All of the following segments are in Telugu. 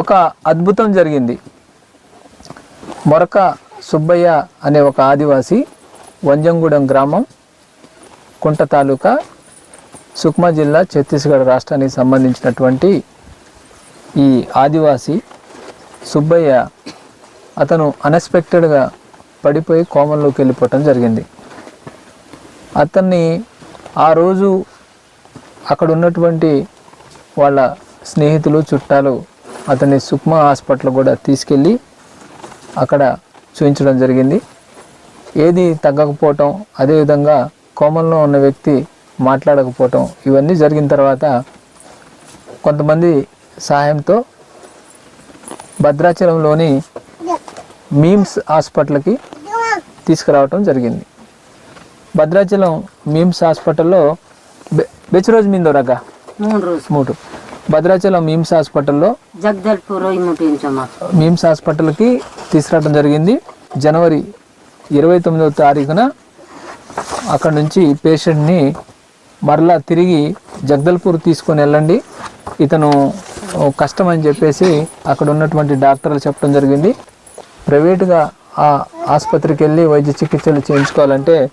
ఒక అద్భుతం జరిగింది. మరొక సుబ్బయ్య అనే ఒక ఆదివాసి వంజంగూడెం గ్రామం కుంట తాలూకా సుక్మా జిల్లా ఛత్తీస్గఢ్ రాష్ట్రానికి సంబంధించినటువంటి ఈ ఆదివాసి సుబ్బయ్య అతను అన్ఎక్స్పెక్టెడ్గా పడిపోయి కోమంలోకి వెళ్ళిపోవటం జరిగింది. అతన్ని ఆ రోజు అక్కడ ఉన్నటువంటి వాళ్ళ స్నేహితులు చుట్టాలు అతన్ని సుక్మా హాస్పిటల్ కూడా తీసుకెళ్ళి అక్కడ చూపించడం జరిగింది. ఏది తగ్గకపోవటం అదేవిధంగా కోమంలో ఉన్న వ్యక్తి మాట్లాడకపోవటం ఇవన్నీ జరిగిన తర్వాత కొంతమంది సహాయంతో భద్రాచలంలోని మీమ్స్ హాస్పిటల్కి తీసుకురావటం జరిగింది. భద్రాచలం మీమ్స్ హాస్పిటల్లో బె బెచ్రోజ్ మీందో రగ్గ మూడు రోజు భద్రాచలం మీమ్స్ హాస్పిటల్లో జగదల్పూర్ మిమ్స్ హాస్పిటల్కి తీసుకురావడం జరిగింది. జనవరి ఇరవై తొమ్మిదవ తారీఖున అక్కడ నుంచి పేషెంట్ని మరలా తిరిగి జగదల్పూర్ తీసుకొని వెళ్ళండి. ఇతను కష్టం అని చెప్పేసి అక్కడ ఉన్నటువంటి డాక్టర్లు చెప్పడం జరిగింది. ప్రైవేటుగా ఆ ఆసుపత్రికి వెళ్ళి వైద్య చికిత్సలు చేయించుకోవాలంటే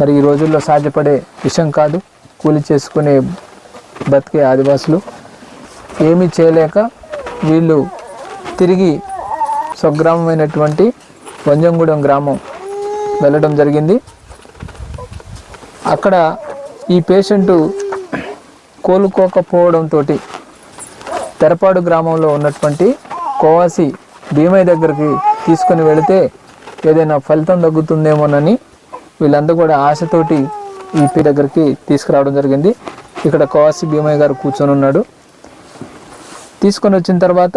మరి ఈ రోజుల్లో సాధ్యపడే విషయం కాదు. కూలి చేసుకునే బతికే ఆదివాసులు ఏమీ చేయలేక వీళ్ళు తిరిగి స్వగ్రామమైనటువంటి వంజంగూడెం గ్రామం వెళ్ళడం జరిగింది. అక్కడ ఈ పేషెంటు కోలుకోకపోవడంతో తెరపాడు గ్రామంలో ఉన్నటువంటి కోవాసి భీమయ్య దగ్గరికి తీసుకొని వెళితే ఏదైనా ఫలితం తగ్గుతుందేమోనని వీళ్ళందరూ కూడా ఆశతోటి ఈ దగ్గరికి తీసుకురావడం జరిగింది. ఇక్కడ కోవాసి భీమయ్య గారు కూర్చొని ఉన్నాడు. తీసుకొని వచ్చిన తర్వాత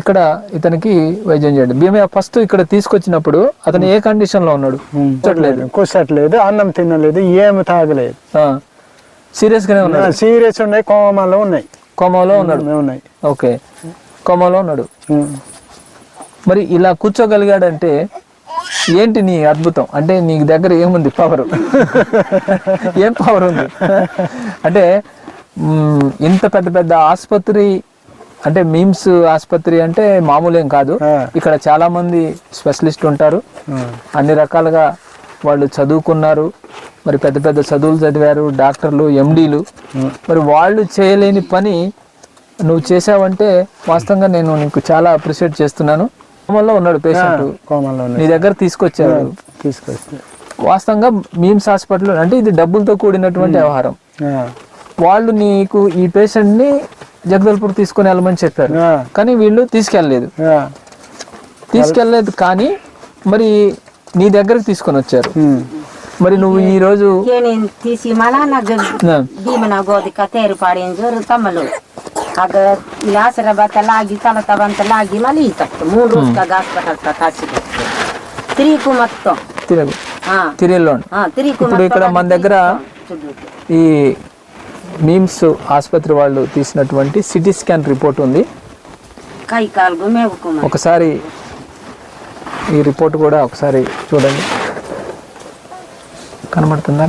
ఇక్కడ ఇతనికి వైద్యం చేయండి. భీమయ్య ఫస్ట్ ఇక్కడ తీసుకొచ్చినప్పుడు అతను ఏ కండిషన్లో ఉన్నాడు? కూర్చోట్లేదు కూర్చోట్లేదు అన్నం తినలేదు ఏమి తాగలేదు. సీరియస్గానే ఉన్నాడు? సీరియస్ ఉన్నాయి కోమాలో ఉన్నాయి. కోమాలో ఉన్నాడు? ఉన్నాయి. ఓకే. కోమాలో ఉన్నాడు. మరి ఇలా కూర్చోగలిగాడంటే ఏంటి నీ అద్భుతం? అంటే నీ దగ్గర ఏముంది పవర్ ఏం పవర్ ఉంది? అంటే ఇంత పెద్ద పెద్ద ఆసుపత్రి అంటే మీమ్స్ ఆసుపత్రి అంటే మామూలేం కాదు. ఇక్కడ చాలా మంది స్పెషలిస్ట్ ఉంటారు. అన్ని రకాలుగా వాళ్ళు చదువుకున్నారు. మరి పెద్ద పెద్ద చదువులు చదివారు డాక్టర్లు ఎండీలు మరి వాళ్ళు చేయలేని పని నువ్వు చేసావంటే వాస్తవంగా నేను నీకు చాలా అప్రిషియేట్ చేస్తున్నాను. కోమల్లో ఉన్నాడు పేషెంట్. కోమాలో ఉన్నాయి నీ దగ్గర తీసుకొచ్చారు. తీసుకొస్తే వాస్తవంగా మీమ్స్ హాస్పిటల్ అంటే ఇది డబ్బులతో కూడినటువంటి వ్యవహారం. వాళ్ళు నీకు ఈ పేషెంట్ని జగదల్పూర్ తీసుకొని వెళ్ళమని చెప్పారు. కానీ వీళ్ళు తీసుకెళ్ళలేదు. తీసుకెళ్ళలేదు కానీ మరి నీ దగ్గరకు తీసుకొని వచ్చారు. మరి నువ్వు ఈ రోజు నేను తీసి మళ్ళా अगर यहाँ से रहता लागी चला तब लागी माली तक मूड रोज का घास पटकता తిరిగి ఇప్పుడు ఇక్కడ మన దగ్గర ఈ నిమ్స్ ఆసుపత్రి వాళ్ళు తీసినటువంటి సిటీ స్కాన్ రిపోర్ట్ ఉంది. ఒకసారి ఈ రిపోర్ట్ కూడా ఒకసారి చూడండి. కనబడుతుందా?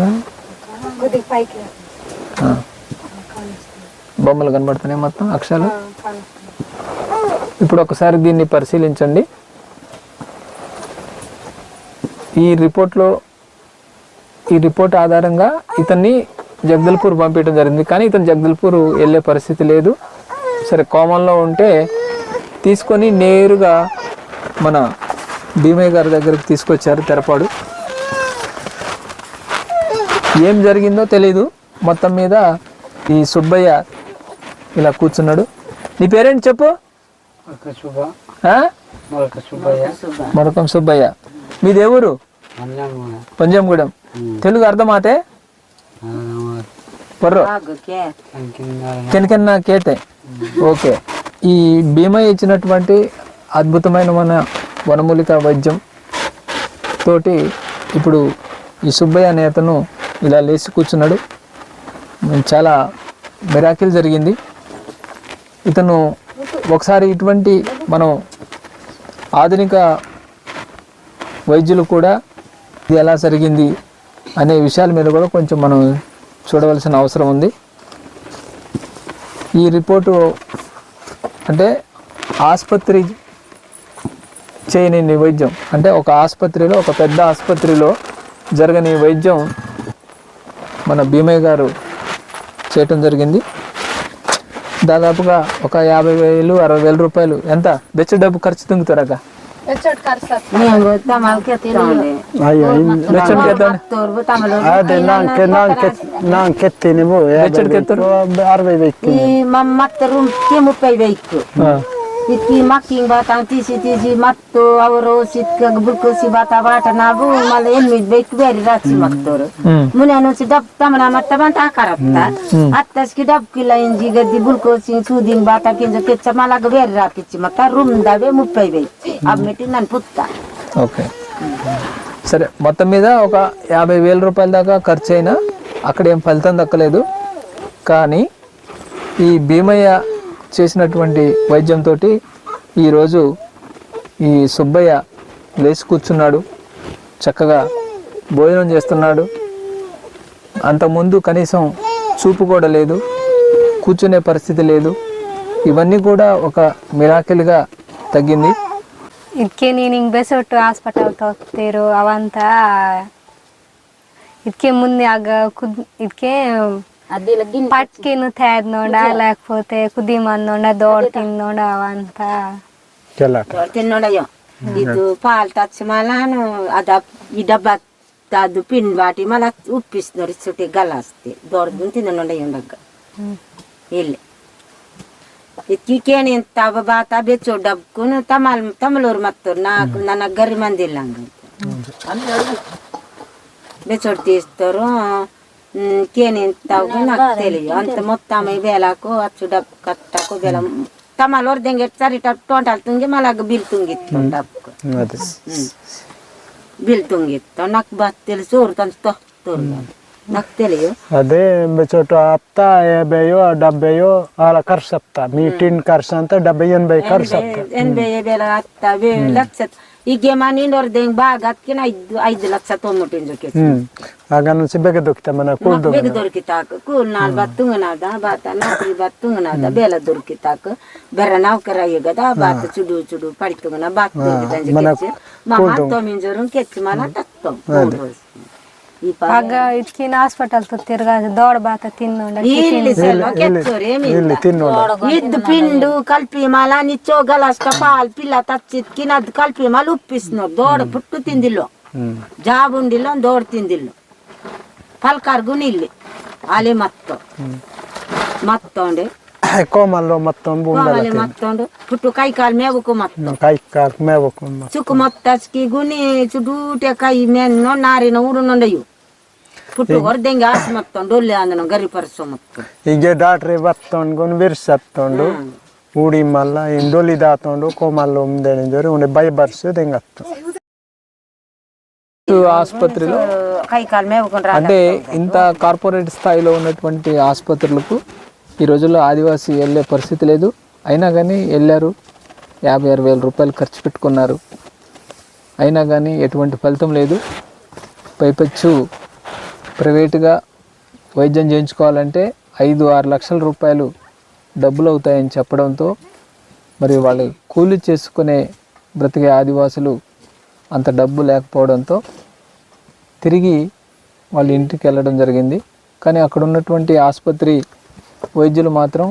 బొమ్మలు కనబడుతున్నాయి మొత్తం అక్షరాలు. ఇప్పుడు ఒకసారి దీన్ని పరిశీలించండి. ఈ రిపోర్ట్లో ఈ రిపోర్ట్ ఆధారంగా ఇతన్ని జగదల్పూర్ పంపించడం జరిగింది. కానీ ఇతను జగదల్పూర్ వెళ్ళే పరిస్థితి లేదు. సరే కోమంలో ఉంటే తీసుకొని నేరుగా మన భీమయ్య గారి దగ్గరికి తీసుకొచ్చారు తెరపాడు. ఏం జరిగిందో తెలీదు. మొత్తం మీద ఈ సుబ్బయ్య ఇలా కూర్చున్నాడు. నీ పేరేంటి చెప్పు? మరొకం సుబ్బయ్య. మీది ఎవరు పంజంగూడెం తెలుగు అర్థమాతే? పొర్రు కెనకెన్న కేతే. ఓకే. ఈ భీమయ్య ఇచ్చినటువంటి అద్భుతమైన మన వనమూలిక వైద్యం తోటి ఇప్పుడు ఈ సుబ్బయ్య అనే అతను ఇలా లేచి కూర్చున్నాడు. చాలా మిరాకిల్ జరిగింది. ఇతను ఒకసారి ఇటువంటి మనం ఆధునిక వైద్యులు కూడా ఇది ఎలా జరిగింది అనే విషయాల మీద కూడా కొంచెం మనం చూడవలసిన అవసరం ఉంది. ఈ రిపోర్టు అంటే ఆసుపత్రి చేయని వైద్యం అంటే ఒక ఆసుపత్రిలో ఒక పెద్ద ఆసుపత్రిలో జరగని వైద్యం మన భీమయ్య గారు చేయటం జరిగింది. దాదాపుగా ఒక యాభై వేలు అరవై వేల రూపాయలు. ఎంత? బెచ్చ డబ్బు ఖర్చు తుంగుతారక మేము తమలకి ఎత్తాండి అయ్యో. బెచ్చడికి ఎత్తండి తోరు తమలు అదే నాకే నాకే నాకెత్తి నువ్వు బెచ్చడికి ఎత్తారు అరవై వెక్కి ఈ మా ఇట్కి మాకింగ్ బాటా తీసి తీసి మత్తు అవరు సిట్క బుక్కసి బాటా బాట నాకు మళ్ళీ ఎనిమిది బెక్కి బేరి రాచి మక్తోరు మునే నుంచి డబ్బు తమన మట్టమంత కరప్త అత్తస్కి డబ్బు కిలయించి గద్ది బుల్కోసి సూదిన్ బాటా కింద తెచ్చ మళ్ళా వేరు రాపిచ్చి మక్క రూమ్ దావే ముప్పై వేచ్చి అమ్మిటి నన్ను పుత్త ఓకే సరే మొత్తం మీద ఒక యాభై వేల రూపాయల దాకా ఖర్చు అయినా అక్కడ ఏం ఫలితం దక్కలేదు కానీ ఈ భీమయ్య చేసినటువంటి వైద్యంతో ఈరోజు ఈ సుబ్బయ్య లేచి కూర్చున్నాడు చక్కగా భోజనం చేస్తున్నాడు అంతకుముందు కనీసం చూపు కూడా లేదు కూర్చునే పరిస్థితి లేదు ఇవన్నీ కూడా ఒక మిరాకిల్గా తగ్గింది ಇದಕ್ಕೆ ನೀನು ಹಿಂಗೆ ಬೆಸೊಟ್ಟು ಹಾಸ್ಪಿಟಲ್ಗೆ ಹೋಗ್ತಿರು ಅವಂತ ಇದಕ್ಕೆ ಮುಂದೆ ಆಗ ಕುದ್ ಇದಕ್ಕೆ అది గిన్నె పట్కిను తేద్ నోడ లేకపోతే కుది మంది నోడ దోడ తిన్నోడ అవంత కెలాక తిన్నోడయ్యో ఇది పాలు తచ్చి మళ్ళాను అది ఈ డబ్బా అది పిండి వాటి మళ్ళా ఉప్పిస్తున్నారు చుట్టి గల్లాస్తే దొరకదు తిన్నోడయ్య ఉండగ వెళ్ళి ఇక్కికేని తవ బాత బెచ్చో డబ్బుకును తమల్ తమలూరు మత్తూరు నాకు ನನ್ನ గర్రి మంది ఇల్లంగ బెచ్చోడు తీస్తారు కేని తవ్వు నాకు తెలియదు అంత మొత్తం వేలకు అచ్చు డబ్బు కట్టకు వేల తమలూరు దెంగెట్ సరి టోటల్ తుంగి మళ్ళా బిల్ తుంగిస్తాం డబ్బుకు అదే బిల్ తుంగిస్తాం నాకు బాగా తెలుసు ఊరుతంతో నాకు తెలియదు అదే చోటు అత్త యాభైయో డెబ్బైయో అలా ఖర్చు చెప్తా మీ టిన్ ఖర్చు అంతా డెబ్బై ఎనభై ఖర్చు ఎనభై వేల అత్త లక్ష ಈಗೇಮ ನೀನವ್ರದ್ದು ಹೆಂಗ್ ಬಾ ಅದಕ್ಕಿನ ಐದು ಐದು ಲಕ್ಷ ತೊಗೊಂಬಿಟ್ಟಿನ ಜೊತೆ ಹ್ಮ್ ಆಗ ಅನ್ಸಿ ಬೇಗ ದೊಕ್ಕಿತಮ್ಮ ನಾ ಕೂಲ್ ಬೇಗ ದೊರಕಿತಾಕ ಕೂಲ್ ನಾಲ್ ಬತ್ತುಂಗನಾದ ಬಾತ ನಾಲ್ಕು ಬತ್ತುಂಗನಾದ ಬೇಲ ದೊರಕಿತಾಕ ಬೆರ ನಾವ್ಕರ ಈಗದ ಬಾತ ಚುಡು ಚುಡು ಪಡಿತುಂಗನ ಬಾತ್ ದೊರಕಿತ ಮನ ತೊಮಿಂಜರು ಕೆಚ್ಚ ಮನ ತತ್ತೋ ಆಗ ಇದಕ್ಕಿನ ಹಾಸ್ಪಿಟಲ್ ತಿರ್ಗಾ ದೊಡ್ಡ ಬಾತ ತಿನ್ನೋಣ ಇಲ್ಲಿ ಸೆಲ್ವ ಕೆತ್ತೂರಿ ಇಲ್ಲಿ ತಿನ್ನೋಣ ಇದ್ ಪಿಂಡು ಕಲ್ಪಿ ಮಾಲ ನಿಚ್ಚೋ ಗಲಾಸ್ಕ ಪಾಲ್ ಪಿಲ್ಲ ತಚ್ಚಿದ್ ಕಿನದ್ ಕಲ್ಪಿ ಮಾಲ್ ಉಪ್ಪಿಸ್ನೋ ದೊಡ್ಡ ಪುಟ್ಟು ತಿಂದಿಲ್ಲ ಜಾಬುಂಡಿಲ್ಲ ಒಂದು ದೊಡ್ಡ ತಿಂದಿಲ್ಲ ಪಲ್ಕಾರ್ಗುನ ಇಲ್ಲಿ ಅಲ್ಲಿ ಮತ್ತೋ ಮತ್ತೊಂಡೆ ಕೋಮಲ್ಲೋ ಮತ್ತೊಂದು ಕೋಮಲೆ ಮತ್ತೊಂಡು ಪುಟ್ಟು ಕೈ ಕಾಲು ಮೇವಕು ಮತ್ತ ಕೈ ಕಾಲು ಮೇವಕು ಸುಕ್ಕು ಮತ್ತಸ್ಕಿ ಗುಣಿ ಚುಡೂಟೆ ಕೈ ಮೇನ್ನೋ ನಾರಿನ ಉರುನೊಂಡಯ್ಯು ಪುಟ್ಟು ಹೊರದಂಗೆ ಆಸೆ ಮತ್ತೊಂಡು ಒಳ್ಳೆ ಅಂದ ಗರಿ ಪರಿಸೋ ಮತ್ತು ಈಗ ಡಾಟ್ರಿ ಬತ್ತೊಂಡು ಬಿರ್ಸ್ ಹತ್ತೊಂಡು ಊಡಿ ಮಲ್ಲ ದಾತೊಂಡು ಕೋಮಲ್ಲ ಉಂಡೆ ಬೈ ఆసుపత్రిలో అంటే ఇంత కార్పొరేట్ స్థాయిలో ఉన్నటువంటి ఆసుపత్రులకు ఈ రోజుల్లో ఆదివాసి వెళ్ళే పరిస్థితి లేదు. అయినా కానీ వెళ్ళారు. యాభై ఆరు వేల రూపాయలు ఖర్చు పెట్టుకున్నారు. అయినా కానీ ఎటువంటి ఫలితం లేదు. పైపచ్చు ప్రైవేటుగా వైద్యం చేయించుకోవాలంటే ఐదు ఆరు లక్షల రూపాయలు డబ్బులు అవుతాయని చెప్పడంతో మరి వాళ్ళు కూలి చేసుకునే బ్రతికే ఆదివాసులు అంత డబ్బు లేకపోవడంతో తిరిగి వాళ్ళ ఇంటికి వెళ్ళడం జరిగింది. కానీ అక్కడ ఉన్నటువంటి ఆసుపత్రి వైద్యులు మాత్రం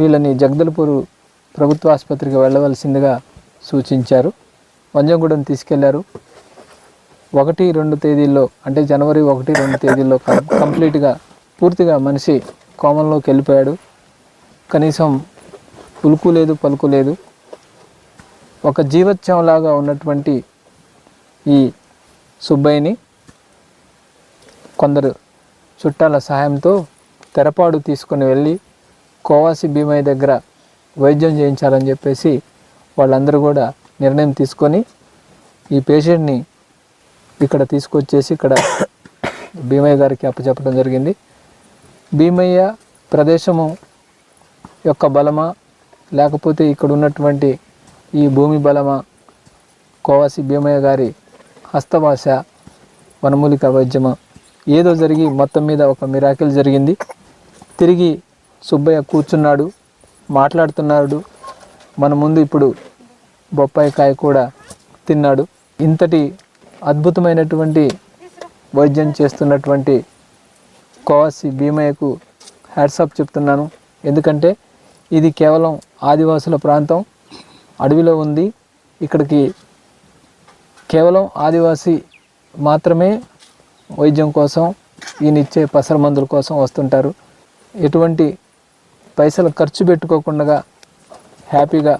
వీళ్ళని జగదల్పూర్ ప్రభుత్వ ఆసుపత్రికి వెళ్ళవలసిందిగా సూచించారు. వంజంగూడెం తీసుకెళ్ళారు. ఒకటి రెండు తేదీల్లో అంటే జనవరి ఒకటి రెండు తేదీల్లో కం- కంప్లీట్గా పూర్తిగా మనిషి కోమంలోకి వెళ్ళిపోయాడు. కనీసం ఉలుకు లేదు పలుకు లేదు. ఒక జీవత్యంలాగా ఉన్నటువంటి ఈ సుబ్బయ్యని కొందరు చుట్టాల సహాయంతో తెరపాడు తీసుకుని వెళ్ళి కోవాసి భీమయ్య దగ్గర వైద్యం చేయించాలని చెప్పేసి వాళ్ళందరూ కూడా నిర్ణయం తీసుకొని ఈ పేషెంట్ని ఇక్కడ తీసుకొచ్చేసి ఇక్కడ భీమయ్య గారికి అప్పచెప్పడం జరిగింది. భీమయ్య ప్రదేశము యొక్క బలమా లేకపోతే ఇక్కడ ఉన్నటువంటి ఈ భూమి బలమా? కోవాసి భీమయ్య గారి హస్తభాష వనమూలిక వైద్యమా. ఏదో జరిగి మొత్తం మీద ఒక మిరాకిల్ జరిగింది. తిరిగి సుబ్బయ్య కూర్చున్నాడు మాట్లాడుతున్నాడు. మన ముందు ఇప్పుడు బొప్పాయి కాయ కూడా తిన్నాడు. ఇంతటి అద్భుతమైనటువంటి వైద్యం చేస్తున్నటువంటి కోవాసి భీమయ్యకు హ్యాట్సాప్ చెప్తున్నాను. ఎందుకంటే ఇది కేవలం ఆదివాసుల ప్రాంతం అడవిలో ఉంది. ఇక్కడికి కేవలం ఆదివాసి మాత్రమే వైద్యం కోసం ఈయనిచ్చే పసర మందుల కోసం వస్తుంటారు. ఎటువంటి పైసలు ఖర్చు పెట్టుకోకుండా హ్యాపీగా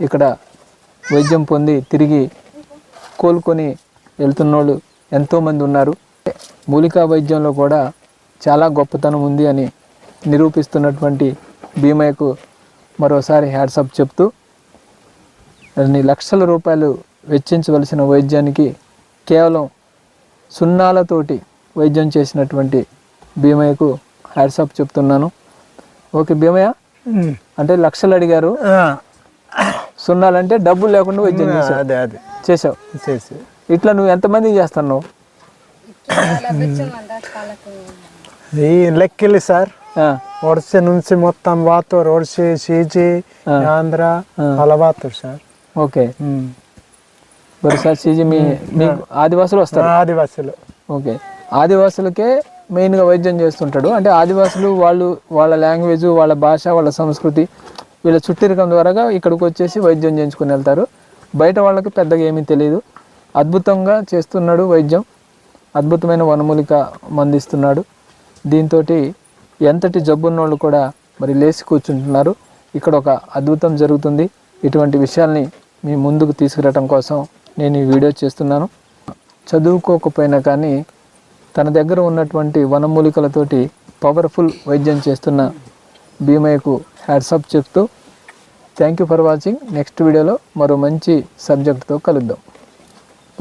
ఇక్కడ వైద్యం పొంది తిరిగి కోలుకొని వెళ్తున్నోళ్ళు ఎంతోమంది ఉన్నారు. మూలికా వైద్యంలో కూడా చాలా గొప్పతనం ఉంది అని నిరూపిస్తున్నటువంటి భీమయ్యకు మరోసారి హ్యాట్సప్ చెప్తూ అన్ని లక్షల రూపాయలు వెచ్చించవలసిన వైద్యానికి కేవలం సున్నాలతోటి వైద్యం చేసినటువంటి భీమయ్యకు హ్యాట్సప్ చెప్తున్నాను. ఓకే భీమయ్య అంటే లక్షలు అడిగారు. సున్నాలంటే డబ్బులు లేకుండా వైద్యం అదే చేసావు చేసి ఇట్లా నువ్వు ఎంతమంది చేస్తున్నావు? ఈ లెక్కలు సార్. ఆ, ఒడిసే నుంచి మొత్తం వాతూరు ఒడిసి సీజీ ఆంధ్ర అలా వాతూరు సార్. ఓకే. ఉమ్. బరిసారి సీజీ మీ మీకు ఆదివాసులు వస్తారు? ఆదివాసులు. ఓకే. ఆదివాసులకే మెయిన్గా వైద్యం చేస్తుంటాడు. అంటే ఆదివాసులు వాళ్ళు వాళ్ళ లాంగ్వేజ్ వాళ్ళ భాష వాళ్ళ సంస్కృతి వీళ్ళ చుట్టిరకం ద్వారాగా ఇక్కడికి వచ్చేసి వైద్యం చేయించుకుని వెళ్తారు. బయట వాళ్ళకి పెద్దగా ఏమీ తెలియదు అద్భుతంగా చేస్తున్నాడు వైద్యం. అద్భుతమైన వనమూలిక మందిస్తున్నాడు. దీంతో ఎంతటి జబ్బున్నోళ్ళు కూడా మరి లేచి కూర్చుంటున్నారు. ఇక్కడ ఒక అద్భుతం జరుగుతుంది. ఇటువంటి విషయాల్ని మీ ముందుకు తీసుకురావడం కోసం నేను ఈ వీడియో చేస్తున్నాను. చదువుకోకపోయినా కానీ తన దగ్గర ఉన్నటువంటి వనమూలికలతోటి పవర్ఫుల్ వైద్యం చేస్తున్న భీమయ్యకు హ్యాట్సప్ చెప్తూ thank you for watching. Next వీడియోలో మరో మంచి సబ్జెక్ట్తో కలుద్దాం.